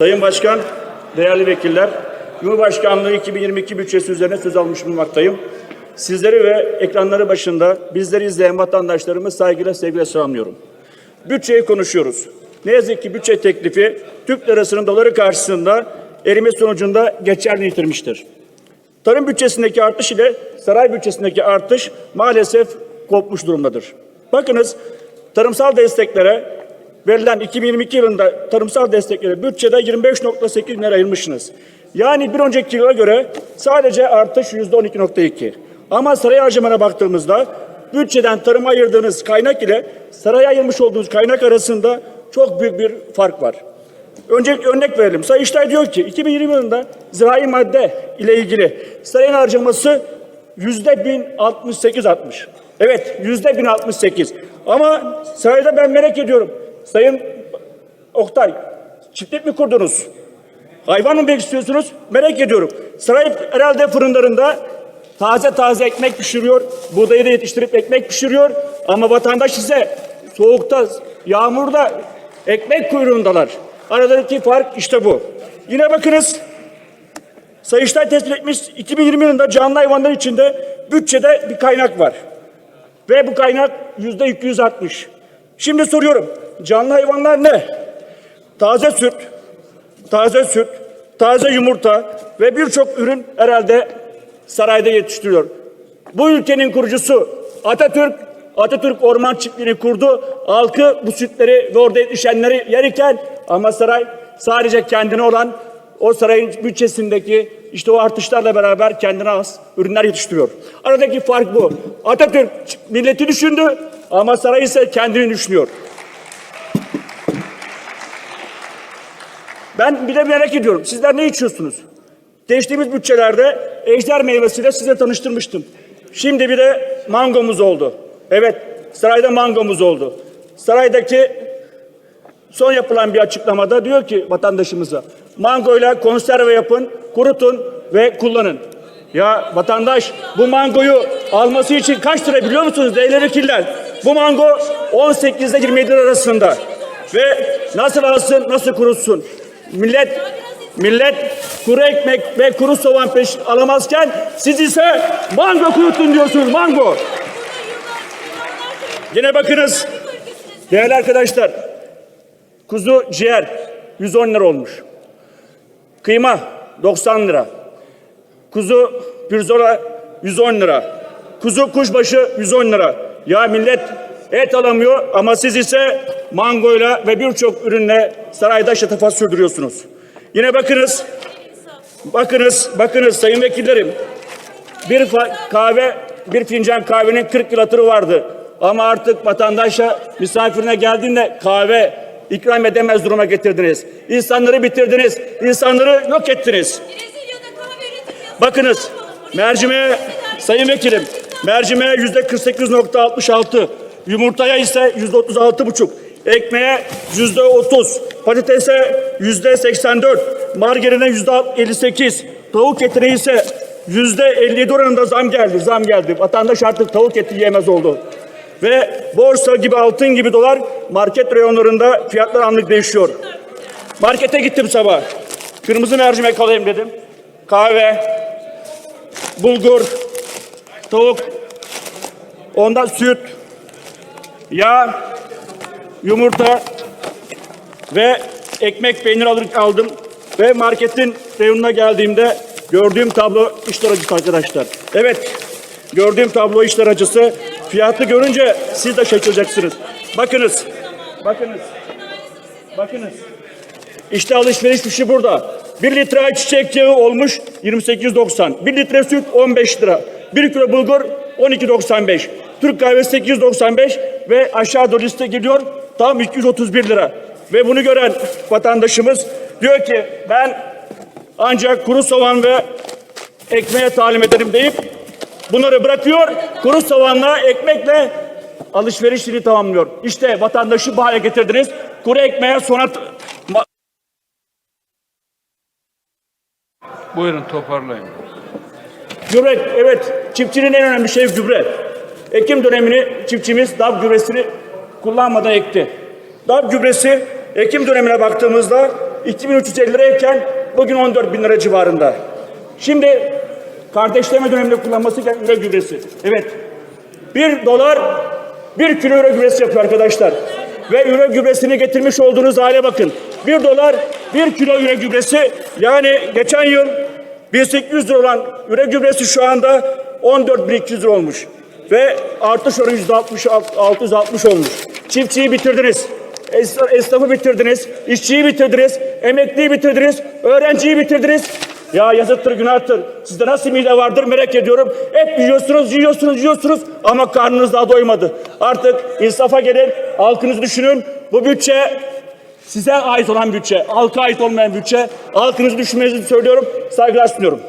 Sayın Başkan, değerli vekiller, Cumhurbaşkanlığı 2022 bütçesi üzerine söz almış bulunmaktayım. Sizleri ve ekranları başında bizleri izleyen vatandaşlarımı saygıyla sevgiyle selamlıyorum. Bütçeyi konuşuyoruz. Ne yazık ki bütçe teklifi Türk lirasının doları karşısında erime sonucunda geçerli yitirmiştir. Tarım bütçesindeki artış ile saray bütçesindeki artış maalesef kopmuş durumdadır. Bakınız tarımsal desteklere verilen 2022 yılında tarımsal desteklere bütçede 25.8 lira ayırmışsınız. Yani bir önceki yıla göre sadece artış %12.2. Ama saray harcamana baktığımızda bütçeden tarıma ayırdığınız kaynak ile saraya ayırmış olduğunuz kaynak arasında çok büyük bir fark var. Öncelikle örnek verelim. Sayıştay diyor ki 2020 yılında zirai madde ile ilgili sarayın harcaması yüzde 1068 artmış. Evet yüzde 1068. Ama sarayda ben merak ediyorum. Sayın Oktay çiftlik mi kurdunuz? Hayvan mı besliyorsunuz? Merak ediyorum. Saray herhalde fırınlarında taze taze ekmek pişiriyor. Buğdayı da yetiştirip ekmek pişiriyor. Ama vatandaş ise soğukta, yağmurda ekmek kuyruğundalar. Aradaki fark işte bu. Yine bakınız Sayıştay tespit etmiş 2020 yılında canlı hayvanlar içinde bütçede bir kaynak var. Ve bu kaynak yüzde 260. Şimdi soruyorum canlı hayvanlar ne? Taze süt, taze süt, taze yumurta ve birçok ürün herhalde sarayda yetiştiriliyor. Bu ülkenin kurucusu Atatürk, Atatürk orman çiftliğini kurdu. Halkı bu sütleri ve orada yetişenleri yerken ama saray sadece kendine olan o sarayın bütçesindeki işte o artışlarla beraber kendine az ürünler yetiştiriyor. Aradaki fark bu. Atatürk milleti düşündü ama saray ise kendini düşünüyor. Ben bir de merak ediyorum. Sizler ne içiyorsunuz? Geçtiğimiz bütçelerde ejder meyvesiyle size tanıştırmıştım. Şimdi bir de mangomuz oldu. Evet, sarayda mangomuz oldu. Saraydaki son yapılan bir açıklamada diyor ki vatandaşımıza mangoyla konserve yapın, kurutun ve kullanın. Ya vatandaş bu mangoyu alması için kaç lira biliyor musunuz değerli vekiller? Bu mango 18 ile 27 lira arasında. Ve nasıl alsın, nasıl kurutsun? Millet millet kuru ekmek ve kuru soğan peş alamazken siz ise mango kurutun diyorsunuz mango. Yine bakınız değerli arkadaşlar kuzu ciğer 110 lira olmuş. Kıyma 90 lira. Kuzu pirzola 110 lira. Kuzu kuşbaşı 110 lira. Ya millet et alamıyor ama siz ise mangoyla ve birçok ürünle sarayda şatafat sürdürüyorsunuz. Yine bakınız, bakınız, bakınız sayın vekillerim. Bir kahve, bir fincan kahvenin 40 yıl hatırı vardı. Ama artık vatandaşa misafirine geldiğinde kahve ikram edemez duruma getirdiniz. İnsanları bitirdiniz, insanları yok ettiniz. Bakınız mercimeğe sayın vekilim mercimeğe yüzde 48.66 yumurtaya ise yüzde 36.5 ekmeğe yüzde 30 patatese yüzde 84 margarine yüzde 58 tavuk etine ise yüzde 57 oranında zam geldi zam geldi. Vatandaş artık tavuk eti yiyemez oldu. Ve borsa gibi altın gibi dolar market reyonlarında fiyatlar anlık değişiyor. Markete gittim sabah. Kırmızı mercimek alayım dedim. Kahve, bulgur, tavuk, ondan süt, yağ, yumurta ve ekmek peynir alır, aldım. Ve marketin reyonuna geldiğimde gördüğüm tablo işler acısı arkadaşlar. Evet, gördüğüm tablo işler acısı. Fiyatı görünce siz de şaşıracaksınız. Bakınız, bakınız, bakınız. İşte alışveriş fişi burada. 1 litre ayçiçek yağı olmuş 28.90. 1 litre süt 15 lira. 1 kilo bulgur 12.95. Türk kahvesi 8.95 ve aşağı doğru liste geliyor tam 231 lira. Ve bunu gören vatandaşımız diyor ki ben ancak kuru soğan ve ekmeğe talim ederim deyip bunları bırakıyor. Kuru soğanla ekmekle alışverişini tamamlıyor. İşte vatandaşı bu hale getirdiniz. Kuru ekmeğe sonra ma- Buyurun toparlayın. Gübre, evet çiftçinin en önemli şeyi gübre. Ekim dönemini çiftçimiz DAV gübresini kullanmadan ekti. DAV gübresi Ekim dönemine baktığımızda 2350 lirayken bugün 14 bin lira civarında. Şimdi kardeşleme döneminde kullanması gereken üre gübresi. Evet. 1 dolar 1 kilo üre gübresi yapıyor arkadaşlar. Ve üre gübresini getirmiş olduğunuz hale bakın. 1 dolar 1 kilo üre gübresi yani geçen yıl 1800 lira olan üre gübresi şu anda 14.200 lira olmuş. Ve artış oranı %60, 660 olmuş. Çiftçiyi bitirdiniz. Es- Esnafı bitirdiniz. işçiyi bitirdiniz. Emekliyi bitirdiniz. Öğrenciyi bitirdiniz. Ya yazıktır günahtır. Sizde nasıl mide vardır merak ediyorum. Hep yiyorsunuz, yiyorsunuz, yiyorsunuz ama karnınız daha doymadı. Artık insafa gelin, halkınızı düşünün. Bu bütçe size ait olan bütçe, halka ait olmayan bütçe. Halkınızı düşünmenizi söylüyorum. Saygılar sunuyorum.